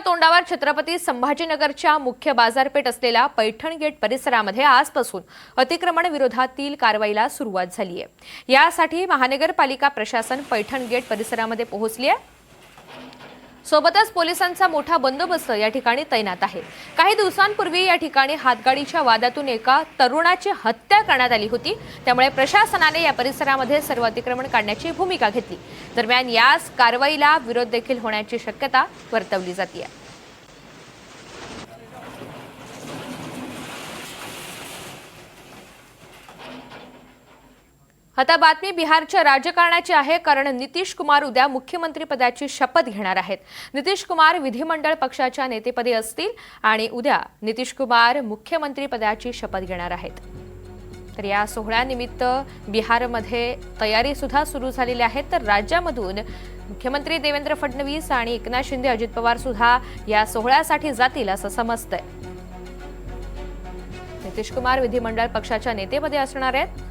तोंडावर छत्रपती संभाजीनगरच्या मुख्य बाजारपेठ असलेल्या पैठण गेट परिसरामध्ये आजपासून अतिक्रमण विरोधातील कारवाईला सुरुवात झाली आहे यासाठी महानगरपालिका प्रशासन पैठण गेट परिसरामध्ये पोहोचली आहे सोबतच पोलिसांचा मोठा बंदोबस्त या ठिकाणी तैनात आहे. काही दिवसांपूर्वी या ठिकाणी हातगाडीच्या वादातून एका तरुणाची हत्या करण्यात आली होती. त्यामुळे प्रशासनाने या परिसरामध्ये सर्व अतिक्रमण काढण्याची भूमिका घेतली. दरम्यान याच कारवाईला विरोध देखील होण्याची शक्यता वर्तवली जाते आता बातमी बिहारच्या राजकारणाची आहे कारण नितीश कुमार उद्या मुख्यमंत्रीपदाची शपथ घेणार आहेत. नितीश कुमार विधिमंडळ पक्षाच्या नेतेपदी असतील आणि उद्या नितीश कुमार मुख्यमंत्रीपदाची शपथ घेणार आहेत. तर या सोहळ्यानिमित्त बिहारमध्ये तयारी सुद्धा सुरू झालेली आहे. तर राज्यामधून मुख्यमंत्री देवेंद्र फडणवीस आणि एकनाथ शिंदे अजित पवार सुद्धा या सोहळ्यासाठी जातील असं समजतंय. नितीश कुमार विधिमंडळ पक्षाच्या नेतेपदी असणार आहेत.